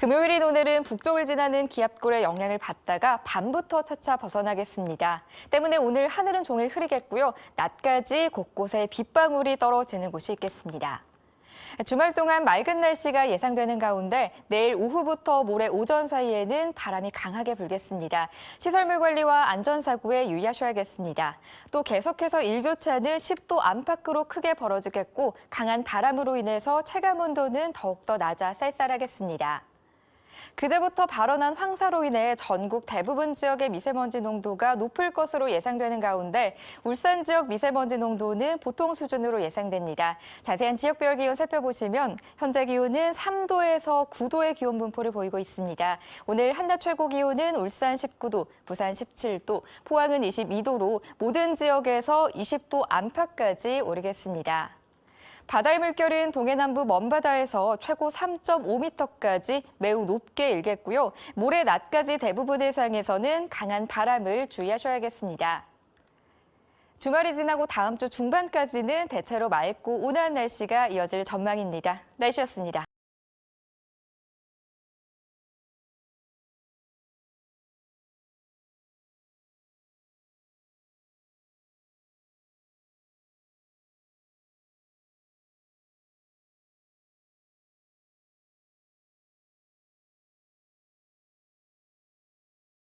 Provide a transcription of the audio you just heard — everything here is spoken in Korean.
금요일인 오늘은 북쪽을 지나는 기압골의 영향을 받다가 밤부터 차차 벗어나겠습니다. 때문에 오늘 하늘은 종일 흐리겠고요. 낮까지 곳곳에 빗방울이 떨어지는 곳이 있겠습니다. 주말 동안 맑은 날씨가 예상되는 가운데 내일 오후부터 모레 오전 사이에는 바람이 강하게 불겠습니다. 시설물 관리와 안전사고에 유의하셔야겠습니다. 또 계속해서 일교차는 10도 안팎으로 크게 벌어지겠고 강한 바람으로 인해서 체감 온도는 더욱더 낮아 쌀쌀하겠습니다. 그제부터 발원한 황사로 인해 전국 대부분 지역의 미세먼지 농도가 높을 것으로 예상되는 가운데 울산 지역 미세먼지 농도는 보통 수준으로 예상됩니다. 자세한 지역별 기온 살펴보시면 현재 기온은 3도에서 9도의 기온 분포를 보이고 있습니다. 오늘 한낮 최고 기온은 울산 19도, 부산 17도, 포항은 22도로 모든 지역에서 20도 안팎까지 오르겠습니다. 바다의 물결은 동해남부 먼바다에서 최고 3.5m까지 매우 높게 일겠고요. 모레 낮까지 대부분 해상에서는 강한 바람을 주의하셔야겠습니다. 주말이 지나고 다음 주 중반까지는 대체로 맑고 온화한 날씨가 이어질 전망입니다. 날씨였습니다.